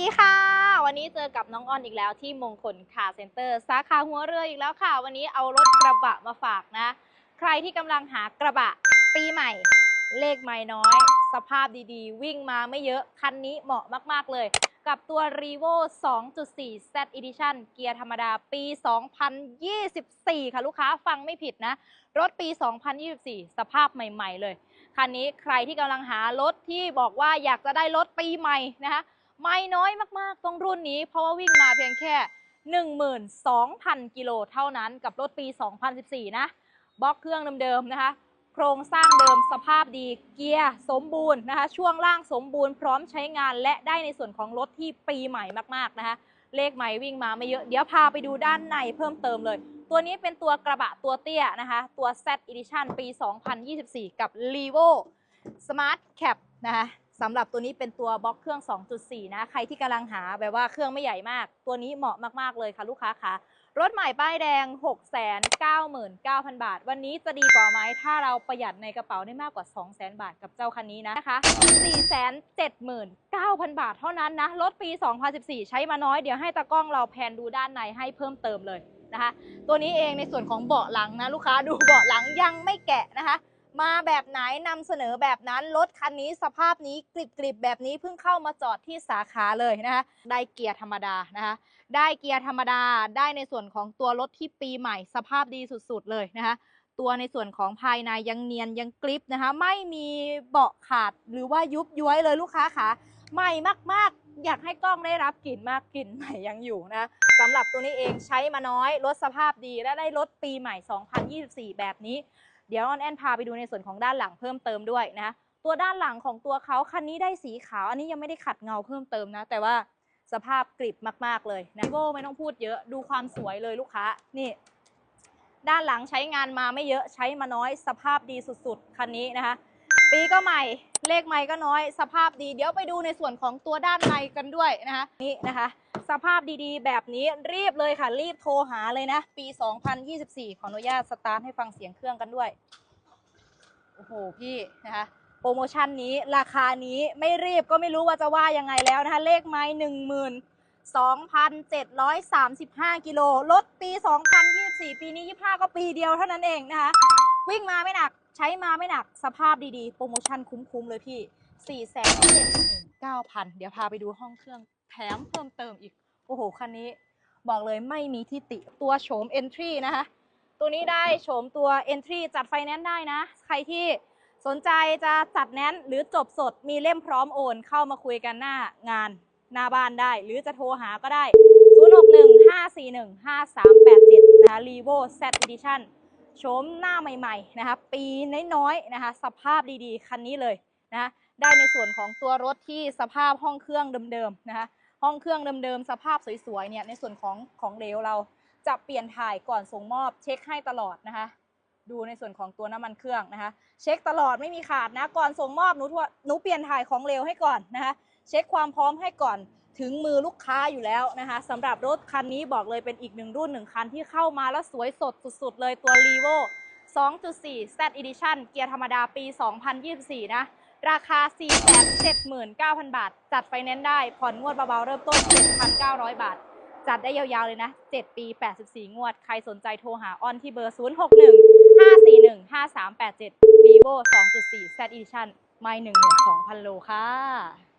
ีค่ะ วันนี้เจอกับน้องออนอีกแล้วที่มงคลคาเซ็นเตอร์ สาขาหัวเรืออีกแล้วค่ะ วันนี้เอารถกระบะมาฝากนะ ใครที่กำลังหากระบะปีใหม่ เลขไม่น้อย สภาพดีๆ วิ่งมาไม่เยอะ คันนี้เหมาะมากๆเลย กับตัว r e v o 2.4 Z Edition เกียร์ธรรมดาปี 2024 ค่ะลูกค้าฟังไม่ผิดนะ รถปี 2024 สภาพใหม่ ๆ เลย คันนี้ใครที่กำลังหารถที่บอกว่าอยากจะได้รถปีใหม่นะคะ ไม่น้อยมากๆตรงรุ่นนี้ เพราะว่าวิ่งมาเพียงแค่ 12,000 กิโลเท่านั้นกับรถปี 2014 นะบล็อกเครื่องเดิมๆนะคะ โครงสร้างเดิมสภาพดีเกียร์สมบูรณ์นะคะ ช่วงล่างสมบูรณ์พร้อมใช้งานและได้ในส่วนของรถที่ปีใหม่มากๆนะคะ เลขใหม่วิ่งมาไม่เยอะ เดี๋ยวพาไปดูด้านในเพิ่มเติมเลย ตัวนี้เป็นตัวกระบะตัวเตี้ยนะคะ ตัว Z Edition ปี 2024 กับ l e v o Smart Cap นะคะ สำหรับตัวนี้เป็นตัวบล็อกเครื่อง 2.4 นะ ใครที่กำลังหาแบบว่าเครื่องไม่ใหญ่มาก ตัวนี้เหมาะมากๆเลยค่ะลูกค้าคะรถใหม่ป้ายแดง 699,000 บาท วันนี้จะดีกว่าไหมถ้าเราประหยัดในกระเป๋าได้มากกว่า 200,000 บาทกับเจ้าคันนี้นะคะ 479,000 บาทเท่านั้นนะ รถปี 2014 ใช้มาน้อย เดี๋ยวให้ตากล้องเราแพนดูด้านในให้เพิ่มเติมเลยนะคะ ตัวนี้เองในส่วนของเบาะหลังนะลูกค้าดูเบาะหลังยังไม่แกะนะคะ มาแบบไหนนำเสนอแบบนั้นรถคันนี้สภาพนี้กริบกริบแบบนี้เพิ่งเข้ามาจอดที่สาขาเลยนะคะได้เกียร์ธรรมดานะคะได้เกียร์ธรรมดาได้ในส่วนของตัวรถที่ปีใหม่ สภาพดีสุดๆเลยนะคะตัวในส่วนของภายในยังเนียนยังกริบนะคะ ไม่มีเบาะขาดหรือว่ายุบย้วยเลยลูกค้าค่ะใหม่มากๆ อยากให้กล้องได้รับกลิ่นมากกลิ่นใหม่ยังอยู่นะสำหรับตัวนี้เองใช้มาน้อยรถสภาพดีและได้รถปีใหม่ 2024 แบบนี้ เดี๋ยวออนแอนพาไปดูในส่วนของด้านหลังเพิ่มเติมด้วยนะตัวด้านหลังของตัวเขาคันนี้ได้สีขาว อันนี้ยังไม่ได้ขัดเงาเพิ่มเติมนะ แต่ว่าสภาพกริบมาก ๆ เลยนะโบไม่ต้องพูดเยอะดูความสวยเลยลูกค้านี่ ด้านหลังใช้งานมาไม่เยอะใช้มาน้อย สภาพดีสุด ๆ คันนี้นะคะ ปีก็ใหม่เลขใหม่ก็น้อย สภาพดี เดี๋ยวไปดูในส่วนของตัวด้านในกันด้วยนะคะนี่นะคะ สภาพดีๆ แบบนี้รีบเลยค่ะ รีบโทรหาเลยนะ ปี 2024 ขออนุญาตสตาร์ทให้ฟังเสียงเครื่องกันด้วย โอ้โห พี่นะคะโปรโมชั่นนี้ราคานี้ไม่รีบก็ไม่รู้ว่าจะว่ายังไงแล้วนะคะ เลขไม้หนึ่งหมื่นสองพันเจ็ดร้อยสามสิบห้ากิโลลดปี 2024 ปีนี้ 25 ก็ปีเดียวเท่านั้นเองนะคะ วิ่งมาไม่หนัก ใช้มาไม่หนัก สภาพดีๆ โปรโมชั่นคุ้มๆเลยพี่ 4 7 9 0 0 0 เดี๋ยวพาไปดูห้องเครื่อง ถมเพิ่มเติมอีก โอ้โห คันนี้บอกเลยไม่มีที่ติตัวโฉม Entry นะคะ ตัวนี้ได้โฉมตัว Entry จัดไฟแนนซ์ได้นะ ใครที่สนใจจะจัดแนนซ์หรือจบสดมีเล่มพร้อมโอนเข้ามาคุยกันหน้างานหน้าบ้านได้ หรือจะโทรหาก็ได้ 0615415387 นะคะ r e v o Z Edition โฉมหน้าใหม่ๆนะคะปีน้อยๆนะคะ สภาพดีๆ คันนี้เลยนะะได้ในส่วนของตัวรถที่สภาพห้องเครื่องเดิมๆนะคะ ห้องเครื่องเดิมๆสภาพสวยๆเนี่ยในส่วนของของเหลวเราจะเปลี่ยนถ่ายก่อนส่งมอบ เช็คให้ตลอดนะคะ ดูในส่วนของตัวน้ำมันเครื่องนะคะ เช็คตลอดไม่มีขาดนะก่อนส่งมอบหนูทวหนูเปลี่ยนถ่ายของเหลวให้ก่อนนะคะ เช็คความพร้อมให้ก่อนถึงมือลูกค้าอยู่แล้วนะคะสำหรับรถคันนี้บอกเลยเป็นอีกหนึ่งรุ่นหนึ่งคันที่เข้ามาแล้วสวยสดสุดๆเลยตัว r e v o 2.4 Z Edition เกียร์ธรรมดาปี 2024 นะ ราคา 479,000 บาท จัดไฟแนนซ์ได้ ผ่อนงวดเบาๆ เริ่มต้น 7,900 บาท จัดได้ยาวๆ เลยนะ 7 ปี 84 งวด ใครสนใจโทรหาออนที่เบอร์ 061 541 5387 vivo 2.4 Z Edition ไม่12,000 โลค่ะ